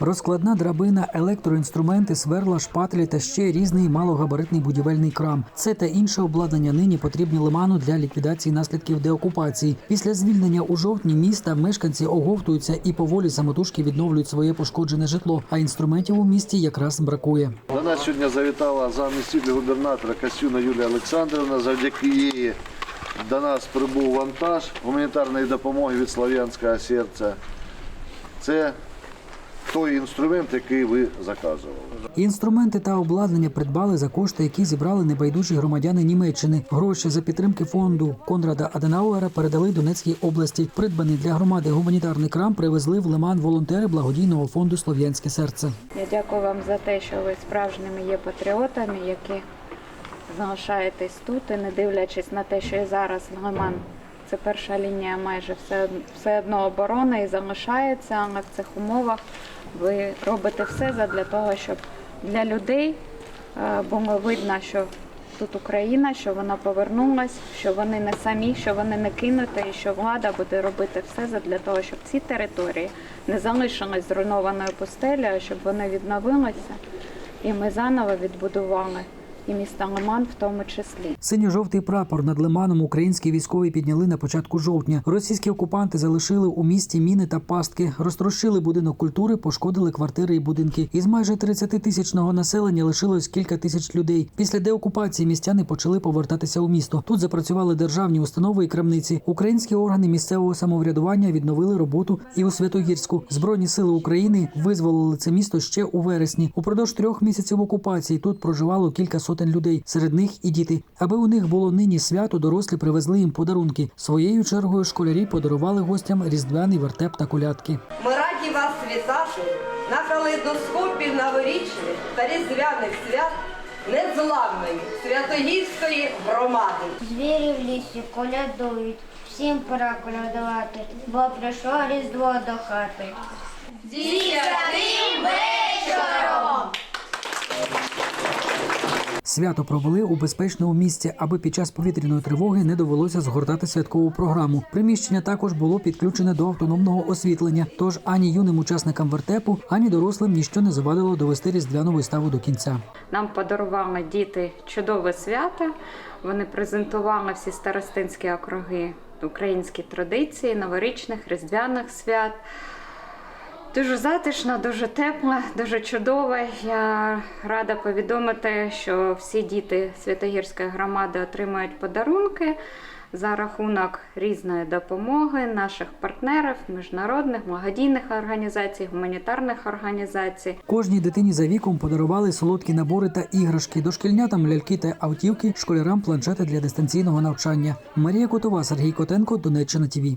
Розкладна драбина, електроінструменти, сверла, шпателі та ще різний малогабаритний будівельний крам. Це та інше обладнання нині потрібні лиману для ліквідації наслідків деокупації. Після звільнення у жовтні міста мешканці оговтуються і поволі самотужки відновлюють своє пошкоджене житло. А інструментів у місті якраз бракує. До нас сьогодні завітала замміститель губернатора Касюна Юлія Олександрівна. Завдяки їй до нас прибув вантаж гуманітарної допомоги від Слов'янського серця. Це той інструмент, який ви заказували. Інструменти та обладнання придбали за кошти, які зібрали небайдужі громадяни Німеччини. Гроші за підтримки фонду Конрада Аденауера передали Донецькій області. Придбаний для громади гуманітарний крам привезли в Лиман волонтери благодійного фонду Слов'янське серце. Я дякую вам за те, що ви справжніми є патріотами, які залишаєтесь тут і не дивлячись на те, що і зараз Лиман це перша лінія майже все, все одно оборони і залишається, але в цих умовах ви робите все для того, щоб для людей е, було видно, що тут Україна, що вона повернулась, що вони не самі, що вони не кинуті, і що влада буде робити все для того, щоб ці території не залишились зруйнованою пустелею, щоб вони відновилися, і ми заново відбудували і міста Лиман в тому числі. Синьо-жовтий прапор над лиманом українські військові підняли на початку жовтня. Російські окупанти залишили у місті міни та пастки, розтрощили будинок культури, пошкодили квартири і будинки. Із майже 30 тисячного населення лишилось кілька тисяч людей. Після деокупації містяни почали повертатися у місто. Тут запрацювали державні установи і крамниці. Українські органи місцевого самоврядування відновили роботу і у Святогірську. Збройні сили України визволили це місто ще у вересні. Упродовж трьох місяців окупації тут проживало кілька сотень людей, серед них і діти. Аби у них було нині свято, дорослі привезли їм подарунки. Своєю чергою школярі подарували гостям різдвяний вертеп та колядки. Ми раді вас вітати на калейдоскопі новорічних та різдвяних свят незламної Святогірської громади. Звірі в лісі колядують, всім пора колядувати, бо прийшло різдво до хати. Свято провели у безпечному місці, аби під час повітряної тривоги не довелося згортати святкову програму. Приміщення також було підключене до автономного освітлення. Тож ані юним учасникам вертепу, ані дорослим ніщо не завадило довести різдвяну виставу до кінця. Нам подарували діти чудове свято. Вони презентували всі старостинські округи українські традиції, новорічних, різдвяних свят. Дуже затишно, дуже тепло, дуже чудово. Я рада повідомити, що всі діти Святогірської громади отримають подарунки за рахунок різної допомоги наших партнерів, міжнародних, благодійних організацій, гуманітарних організацій. Кожній дитині за віком подарували солодкі набори та іграшки, дошкільнятам ляльки та автівки, школярам планшети для дистанційного навчання. Марія Котова, Сергій Котенко, Донеччина ТІВІ.